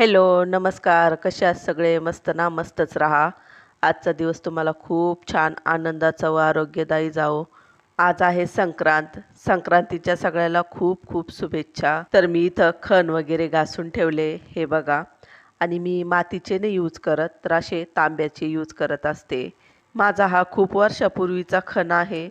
Hello नमस्कार. कसे आहात सगळे? मस्त ना? मस्तच राहा. आजचा दिवस तुम्हाला खूप छान आनंदाचा व आरोग्यदायी जाओ आज आहे संक्रांत. संक्रांतीच्या सगळ्याला खूप खूप शुभेच्छा. तर मी इथं खण वगैरे घासून ठेवले हे बघा. आणि मी मातीचे नाही यूज करत तर असे तांब्याचे यूज करत असते. माझा हा खूप वर्षापूर्वीचा खण आहे.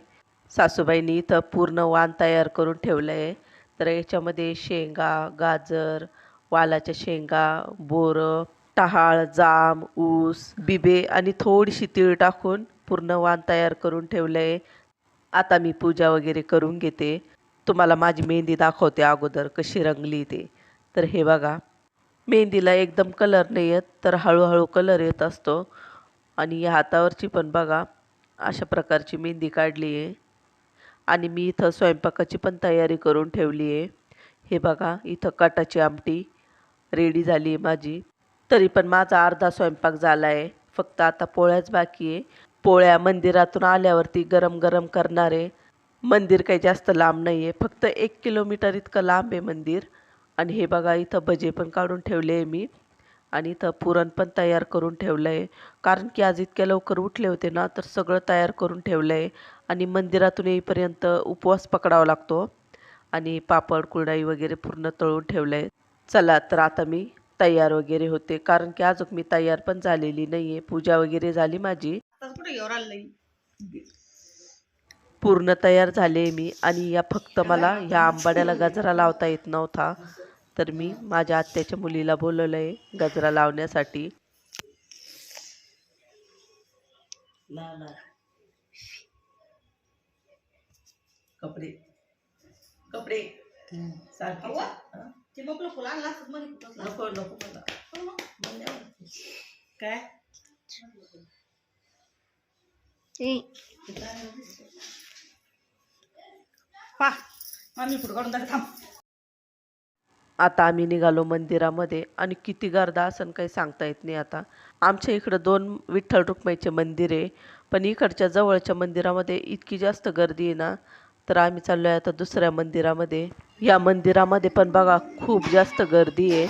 सासूबाईंनी इथं पूर्ण वाण तयार करून ठेवलं आहे तर याच्यामध्ये शेंगा गाजर वालाच्या शेंगा बोरं टहाळ जाम ऊस बिबे आणि थोडीशी तीळ टाकून पूर्ण वाण तयार करून ठेवलं आहे आता मी पूजा वगैरे करून घेते. तुम्हाला माझी मेहंदी दाखवते अगोदर कशी रंगली ते. तर हे बघा मेहंदीला एकदम कलर नाही येत तर हळूहळू कलर येत असतो. आणि या हातावरची पण बघा अशा प्रकारची मेहंदी काढली आहे. आणि मी इथं स्वयंपाकाची पण तयारी करून ठेवली आहे. हे बघा इथं कटाची आमटी रेडी झाली आहे माझी. तरी पण माझा अर्धा स्वयंपाक झाला आहे फक्त आता पोळ्याच बाकी आहे. पोळ्या मंदिरातून आल्यावरती गरम गरम करणार आहे. मंदिर काही जास्त लांब नाही आहे फक्त एक किलोमीटर इतकं लांब आहे मंदिर. आणि हे बघा इथं भजे पण काढून ठेवले आहे मी. आणि इथं पुरण पण तयार करून ठेवलं आहे कारण की आज इतक्या लवकर उठले होते ना तर सगळं तयार करून ठेवलं आहे आणि मंदिरातून येईपर्यंत उपवास पकडावा लागतो. आणि पापड कुरडाई वगैरे पूर्ण तळून ठेवलं आहे चला तर आता मी तयार वगैरे होते. कारण की अजून मी तयार पण झालेली नाही आहे पूजा वगैरे झाली माझी. पूर्ण तयार झाले मी आणि या फक्त मला ह्या आंबाड्याला गजरा लावता येत नव्हता. तर मी माझ्या आत्याच्या मुलीला बोलवलं आहे गजरा लावण्यासाठी. कपडे. कपडे. अव्वा, ते बघलं फुलं आणलं असतं मध्ये कुठं. असलं. नको नको मला. हो मग. काय? पा. मामी फुट काढून दाखव थांब. आता आम्ही निघालो मंदिरामध्ये आणि किती गर्दा असन काही सांगता येत नाही आता. आमच्या इकडं दोन विठ्ठल रुक्माईचे मंदिर आहे पण इकडच्या जवळच्या मंदिरामध्ये इतकी जास्त गर्दी आहे ना तर आम्ही चाललो आहे आता दुसऱ्या मंदिरामध्ये. या मंदिरामध्ये पण बघा खूप जास्त गर्दी आहे.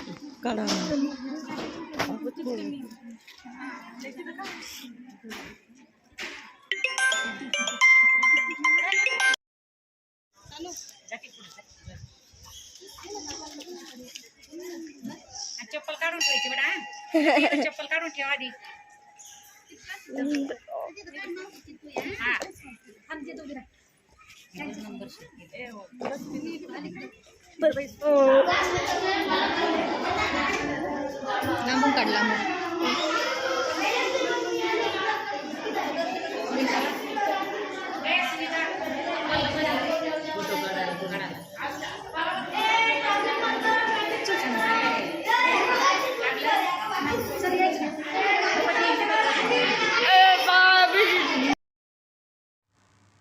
चप्पल काढून ठेवायची बेटा चप्पल काढून ठेवा आधी. लांबून काढला मग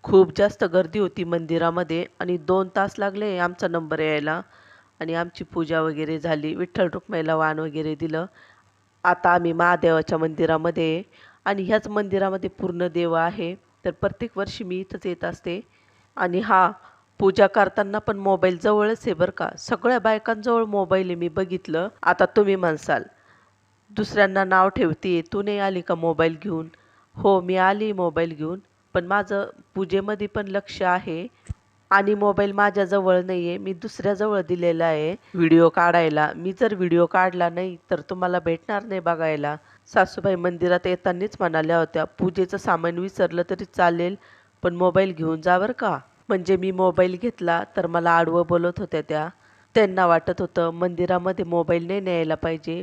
खूप जास्त गर्दी होती मंदिरामध्ये आणि दोन तास लागले आमचा नंबर यायला. आणि आमची पूजा वगैरे झाली विठ्ठल रुक्माईला वाण वगैरे दिलं. आता आम्ही महादेवाच्या मंदिरामध्ये आणि ह्याच मंदिरामध्ये पूर्ण देव आहे. तर प्रत्येक वर्षी मी इथंच येत असते. आणि हा पूजा करताना पण मोबाईल जवळच आहे बरं का. सगळ्या बायकांजवळ मोबाईल आहे मी बघितलं. आता तुम्ही म्हणसाल दुसऱ्यांना नाव ठेवते तू नाही आली का मोबाईल घेऊन? हो मी आली मोबाईल घेऊन. पण माझं पूजेमध्ये पण लक्ष आहे. आणि मोबाईल माझ्याजवळ नाही आहे मी दुसऱ्याजवळ दिलेला आहे व्हिडिओ काढायला. मी जर व्हिडिओ काढला नाही तर तुम्हाला भेटणार नाही बघायला. सासूबाई मंदिरात येतानाच म्हणाल्या होत्या पूजेचं सामान विसरलं तरी चालेल पण मोबाईल घेऊन जा बरं का. म्हणजे मी मोबाईल घेतला तर मला आडवं बोलत होत्या त्या. त्यांना वाटत होतं मंदिरामध्ये मोबाईल नाही न्यायला पाहिजे.